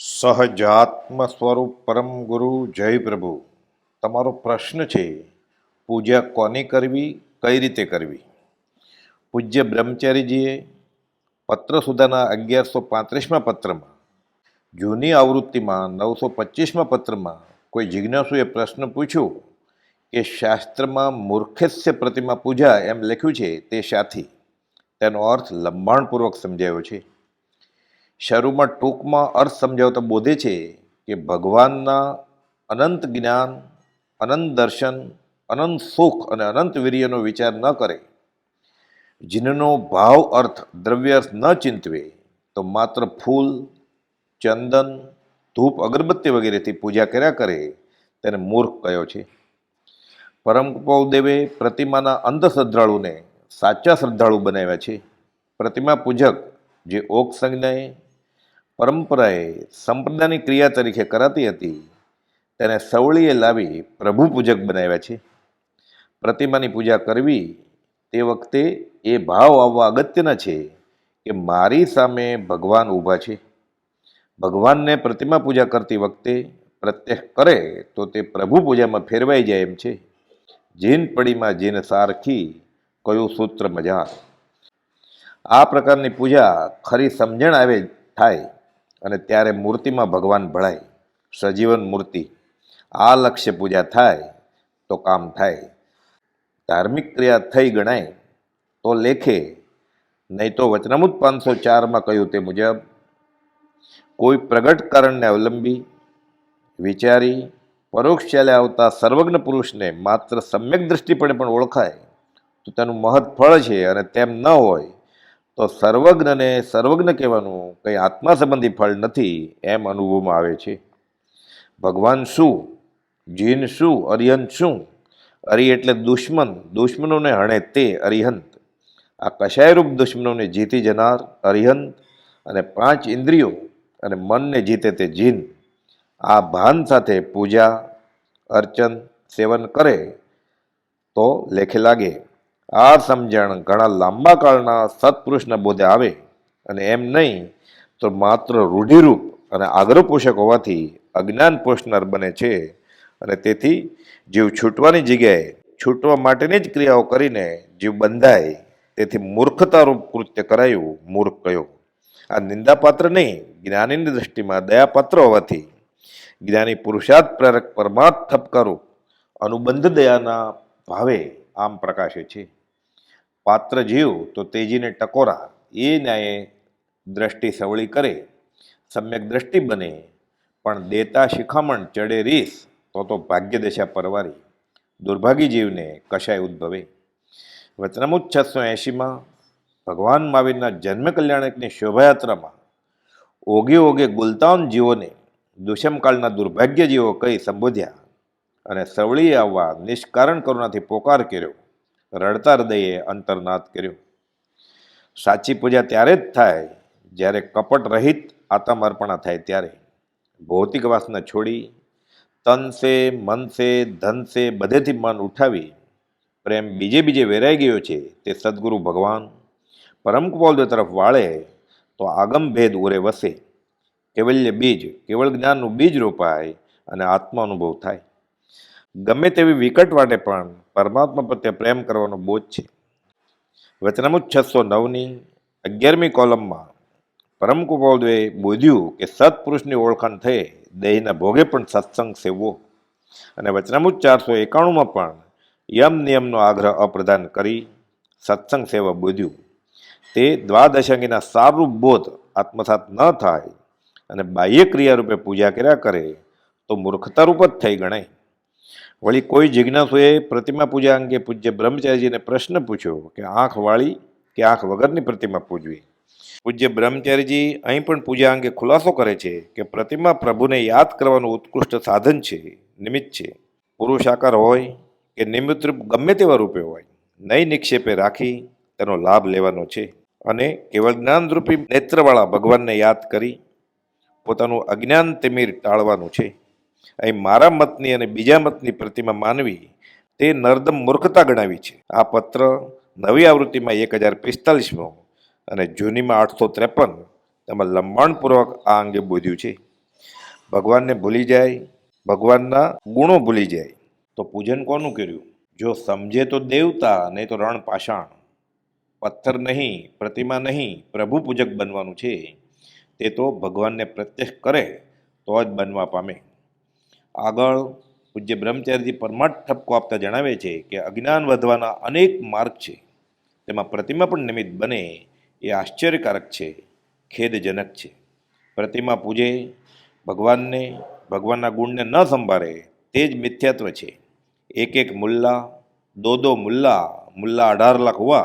સહજાત્મ સ્વરૂપ પરમ ગુરુ જય પ્રભુ. તમારો પ્રશ્ન છે, પૂજા કોની કરવી, કઈ રીતે કરવી? પૂજ્ય બ્રહ્મચારીજીએ પત્ર સુધાના અગિયારસો પાંત્રીસમાં પત્રમાં, જૂની આવૃત્તિમાં નવસો પચીસમાં પત્રમાં કોઈ જિજ્ઞાસુએ પ્રશ્ન પૂછ્યો કે શાસ્ત્રમાં મૂર્ખસ્ય પ્રતિમા પૂજા એમ લખ્યું છે તે સાથી તેનો અર્થ લંબાણપૂર્વક સમજાયો છે. શરૂમાં ટૂંકમાં અર્થ સમજાવતા બોધે છે કે ભગવાનના અનંત જ્ઞાન, અનંત દર્શન, અનંત સુખ અને અનંત વીર્યનો વિચાર ન કરે. જીનનો ભાવ અર્થ દ્રવ્ય અર્થ ન ચિંતવે, તો માત્ર ફૂલ, ચંદન, ધૂપ, અગરબત્તી વગેરેથી પૂજા કર્યા કરે તેને મૂર્ખ કયો છે. પરમ દેવે પ્રતિમાના અંધ શ્રદ્ધાળુને સાચા શ્રદ્ધાળુ બનાવ્યા છે. પ્રતિમા પૂજક જે ઓક સંજ્ઞાએ પરંપરાએ સંપ્રદાયની ક્રિયા તરીકે કરાતી હતી. તેને સવળીએ લાવી પ્રભુ પૂજક બનાવ્યા છે. પ્રતિમાની પૂજા કરવી તે વખતે એ ભાવ આવવા અગત્યના છે કે મારી સામે ભગવાન ઊભા છે. ભગવાનને પ્રતિમા પૂજા કરતી વખતે પ્રત્યક્ષ કરે તો તે પ્રભુ પૂજામાં ફેરવાઈ જાય એમ છે. જીન પડીમાં જીન સારખી કયું સૂત્ર મજા. આ પ્રકારની પૂજા ખરી સમજણ આવે થાય. અને ત્યારે મૂર્તિમાં ભગવાન ભળાય. સજીવન મૂર્તિ. આ લક્ષ્ય પૂજા થાય તો કામ થાય. ધાર્મિક ક્રિયા થઈ ગણાય તો લેખે. નહીં તો વચનામૃત પાંચસો ચારમાં કહ્યું તે મુજબ, કોઈ પ્રગટ કારણને અવલંબી, વિચારી, પરોક્ષ ચાલે આવતા સર્વજ્ઞ પુરુષને માત્ર સમ્યક દ્રષ્ટિપણે પણ ઓળખાય, તો તેનું મહત્ ફળ છે અને તેમ ન હોય તો સર્વજ્ઞને સર્વજ્ઞ કહેવાનું કંઈ આત્મા સંબંધી ફળ નથી એમ અનુભવમાં આવે છે. ભગવાન શું? જીન શું? અરિહંત શું? અરિ એટલે દુશ્મન. દુશ્મનોને હણે તે અરિહંત. આ કશાયરૂપ દુશ્મનોને જીતી જનાર અરિહંત અને પાંચ ઇન્દ્રિયો અને મનને જીતે તે જીન. આ ભાન સાથે પૂજા, અર્ચન, સેવન કરે તો લેખે લાગે. આ સમજણ ઘણા લાંબા કાળના સત્પુરુષના બોધે આવે અને એમ નહીં તો માત્ર રૂઢિરૂપ અને આગ્રહપોષક હોવાથી અજ્ઞાન પોષનાર બને છે. અને તેથી જીવ છૂટવાની જગ્યાએ છૂટવા માટેની જ ક્રિયાઓ કરીને જીવ બંધાય. તેથી મૂર્ખતારૂપ કૃત્ય કરાયું મૂર્ખ કયો આ નિંદાપાત્ર નહીં, જ્ઞાનીની દૃષ્ટિમાં દયાપાત્ર હોવાથી. જ્ઞાની પુરુષાર્થ પ્રેરક પરમાર્થ ઠપકારૂપ અનુબંધ દયાના ભાવે આમ પ્રકાશે છે. પાત્ર જીવ તો તેજીને ટકોરા. એ ન્યાયે દ્રષ્ટિ સવળી કરે. સમ્યક દ્રષ્ટિ બને. પણ દેતા શિખામણ ચડે રીસ, તો તો ભાગ્ય દશા પરવારી. દુર્ભાગી જીવને કશાય ઉદ્ભવે? વચનામુત છસો એંશીમાં, ભગવાન મહાવીરના જન્મ કલ્યાણકની શોભાયાત્રામાં ઓગે ઓગે ગુલતાન જીવોને દુષ્મકાળના દુર્ભાગ્ય જીવો કહી સંબોધ્યા અને સવળી આવવા નિષ્કારણ કરુણાથી પોકાર કર્યો. રડતા હૃદયે અંતર્નાદ કર્યો. સાચી પૂજા ત્યારે જ થાય જ્યારે કપટ રહિત આત્મઅર્પણા થાય ત્યારે. ભૌતિક વાસના છોડી, તન સે, મન સે, ધન સે બધેથી મન ઉઠાવી પ્રેમ બીજે બીજે વેરાઈ ગયો છે તે સદગુરુ ભગવાન પરમ કુપાલદેવ તરફ વાળે તો આગમ ભેદ ઉરે વસે. કેવલ્ય બીજ કેવળ જ્ઞાનનું બીજ રોપાય અને આત્મા અનુભવ થાય. ગમે તેવી વિકટ વાટે પણ પરમાત્મા પ્રત્યે પ્રેમ કરવાનો બોધ છે. વચનામુત છસો નવની અગિયારમી કોલમમાં પરમ કુપોદે બોધ્યું કે સત્પુરુષની ઓળખાણ થઈ દેહના ભોગે પણ સત્સંગ સેવવો. અને વચનામુત ચારસો એકાણુંમાં પણ યમ નિયમનો આગ્રહ અપ્રદાન કરી સત્સંગ સેવા બોધ્યું. તે દ્વાદશાંગીના સારું બોધ આત્મસાત ન થાય અને બાહ્ય ક્રિયા રૂપે પૂજા કર્યા કરે તો મૂર્ખતારૂપ જ થઈ ગણાય. વળી કોઈ જિજ્ઞાસુએ પ્રતિમા પૂજા અંગે પૂજ્ય બ્રહ્મચારીજીને પ્રશ્ન પૂછ્યો કે આંખ વાળી કે આંખ વગરની પ્રતિમા પૂજવી? પૂજ્ય બ્રહ્મચારીજી અહીં પણ પૂજા અંગે ખુલાસો કરે છે કે પ્રતિમા પ્રભુને યાદ કરવાનું ઉત્કૃષ્ટ સાધન છે, નિમિત્ત છે. પુરુષ આકાર હોય કે નિમિત્ત રૂપ ગમે તેવા રૂપે હોય નહીં નિક્ષેપે રાખી તેનો લાભ લેવાનો છે. અને કેવળ જ્ઞાનરૂપી નેત્રવાળા ભગવાનને યાદ કરી પોતાનું અજ્ઞાન તિમિર ટાળવાનું છે. અહીં મારા મતની અને બીજા મતની પ્રતિમા માનવી તે નર્દમ મૂર્ખતા ગણાવી છે. આ પત્ર નવી આવૃત્તિમાં એક હજાર પિસ્તાલીસમો અને જૂનીમાં આઠસો ત્રેપન તેમાં લંબાણપૂર્વક આ અંગે બોધ્યું છે. ભગવાનને ભૂલી જાય, ભગવાનના ગુણો ભૂલી જાય, તો પૂજન કોનું કર્યું? જો સમજે તો દેવતા, નહીં તો રણ પાષાણ. પથ્થર નહીં, પ્રતિમા નહીં, પ્રભુ પૂજક બનવાનું છે. તે તો ભગવાનને પ્રત્યક્ષ કરે, તો જ બનવા પામે. આગળ પૂજ્ય બ્રહ્મચારીજી પરમાર્થ ઠપકો આપતા જણાવે છે કે અજ્ઞાન વધવાના અનેક માર્ગ છે. તેમાં પ્રતિમા પણ નિમિત્ત બને એ આશ્ચર્યકારક છે, ખેદજનક છે. પ્રતિમા પૂજે, ભગવાનને, ભગવાનના ગુણને ન સંભાળે તે જ મિથ્યાત્વ છે. એક એક મુલ્લા, દો દો મુલ્લા મુલ્લા અઢાર લાખ હુआ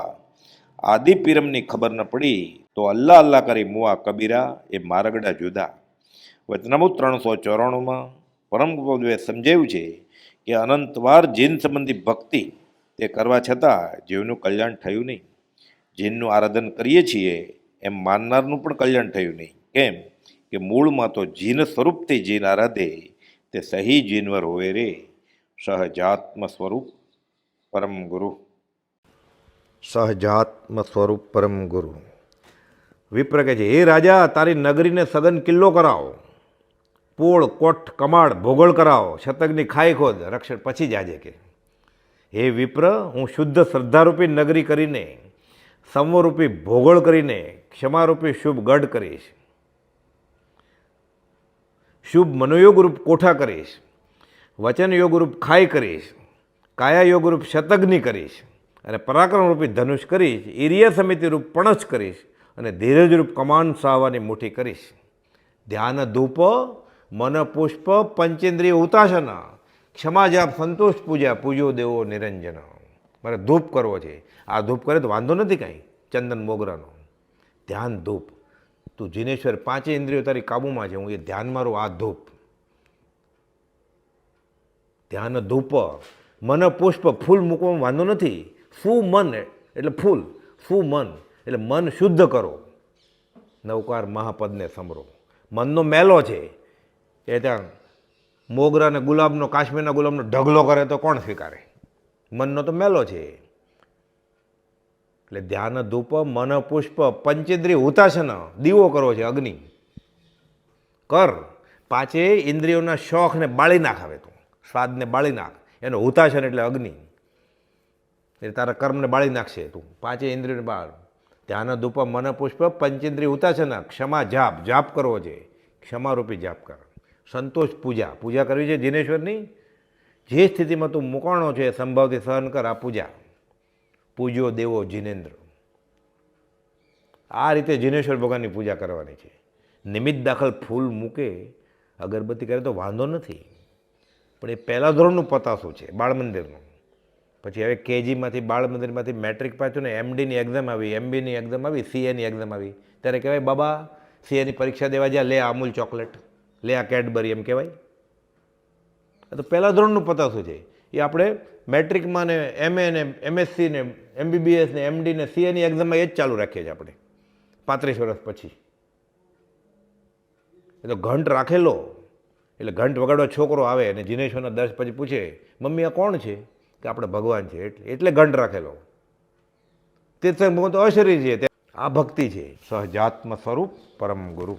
આદિ પીરમની ખબર ન પડી તો અલ્લાહ અલ્લાહ કરી મુઆ કબીરા એ મારગડા જુદા. વચનામું ત્રણસો ચોરાણુંમાં પરમ ગુરુદેવે સમજાવ્યું છે કે અનંતવાર જીન સંબંધી ભક્તિ તે કરવા છતાં જીવનું કલ્યાણ થયું નહીં. જીનનું આરાધન કરીએ છીએ એમ માનનારનું પણ કલ્યાણ થયું નહીં. કેમ કે મૂળમાં તો જીન સ્વરૂપથી જીન આરાધે, તે સહી જીનવર હોય રે. સહજાત્મ સ્વરૂપ પરમ ગુરુ. સહજાત્મ સ્વરૂપ પરમ ગુરુ. વિપ્ર કહે છે, હે રાજા, તારી નગરીને સઘન કિલ્લો કરાવો. પોળ, કોઠ, કમાડ, ભોગોળ કરાવો, શતકની ખાઈ ખોદ, રક્ષણ પછી જાજે કે. હે વિપ્ર, હું શુદ્ધ શ્રદ્ધારૂપી નગરી કરીને સમવરૂપી ભોગોળ કરીને, ક્ષમારૂપી શુભ ગઢ કરીશ. શુભ મનોયોગરૂપ કોઠા કરીશ. વચન યોગરૂપ ખાઈ કરીશ. કાયા યોગરૂપ શતગ્નિ કરીશ. અને પરાક્રમરૂપી ધનુષ કરીશ. ઇરિયા સમિતિ રૂપ પણછ કરીશ. અને ધીરજરૂપ કમાન સાવાની મુઠ્ઠી કરીશ. ધ્યાન ધૂપ મન પુષ્પ પંચેન્દ્રિય ઉતાસના. ક્ષમા જાપ સંતોષ પૂજા, પૂજો દેવો નિરંજન. મારે ધૂપ કરવો છે. આ ધૂપ કરે તો વાંધો નથી કાંઈ, ચંદન મોગરાનો. ધ્યાન ધૂપ. તું જીનેશ્વર પાંચે ઇન્દ્રિયો તારી કાબૂમાં છે, હું એ ધ્યાન મારું, આ ધૂપ. ધ્યાન ધૂપ. મન પુષ્પ ફૂલ મૂકવામાં વાંધો નથી. ફૂ મન, એટલે ફૂલ. ફૂ મન, એટલે મન શુદ્ધ કરો. નવકાર મહાપદને સમરો મનનો મેલો છે. એ ત્યાં મોગરા અને ગુલાબનો, કાશ્મીરના ગુલાબનો ઢગલો કરે તો કોણ સ્વીકારે? મનનો તો મેલો છે. એટલે ધ્યાન, ધૂપ, મન, પુષ્પ, પંચેન્દ્રિય, ઉતાસન, દીવો કરવો છે, અગ્નિ. કર. પાંચે ઇન્દ્રિયોના શોખને બાળી નાખ હવે તું. સ્વાદને બાળી નાખ. એનો ઉતાસન એટલે અગ્નિ. એટલે તારા કર્મને બાળી નાખશે તું. પાંચે ઇન્દ્રિયોને બાળ. ધ્યાન, ધૂપ, મન, પુષ્પ, પંચેન્દ્રિય, ઉતાસન, ક્ષમા, જાપ. જાપ કરવો છે. ક્ષમારૂપી જાપ કર. સંતોષ પૂજા. પૂજા કરવી છે જીનેશ્વરની? જે સ્થિતિમાં તું મુકાણો છે, સંભાવથી સહન કર આ પૂજા. પૂજ્યો દેવો જીનેન્દ્ર. આ રીતે જીનેશ્વર ભગવાનની પૂજા કરવાની છે. નિમિત્ત દાખલ ફૂલ મૂકે, અગરબત્તી કરે તો વાંધો નથી. પણ એ પહેલાં ધોરણનું પતાસું છે, બાળ મંદિરનું. પછી હવે કેજીમાંથી, બાળ મંદિરમાંથી મેટ્રિક પાછું ને એમડીની એક્ઝામ આવી, એમબીની એક્ઝામ આવી, સીએની એક્ઝામ આવી. ત્યારે કહેવાય, બાબા, સીએની પરીક્ષા દેવા જ્યાં લે અમૂલ ચોકલેટ. લે આ કેડબરી એમ કહેવાય. તો પહેલાં ધોરણનું પતાશું છે? એ આપણે મેટ્રિકમાં ને એમએ ને એમએસસી ને એમબીબીએસ ને એમડી ને સીએની એક્ઝામમાં એ જ ચાલુ રાખીએ છીએ આપણે. પાંત્રીસ વર્ષ પછી. એ તો ઘંટ રાખેલો. એટલે ઘંટ વગાડવા છોકરો આવે અને જીનેશ્વરના દર્શ પછી પૂછે, મમ્મી, આ કોણ છે? કે આપણે ભગવાન છે. એટલે એટલે ઘંટ રાખેલો. ભગવાન તો અશરીર છે. તે આ ભક્તિ છે. સહજાત્મ સ્વરૂપ પરમ ગુરુ.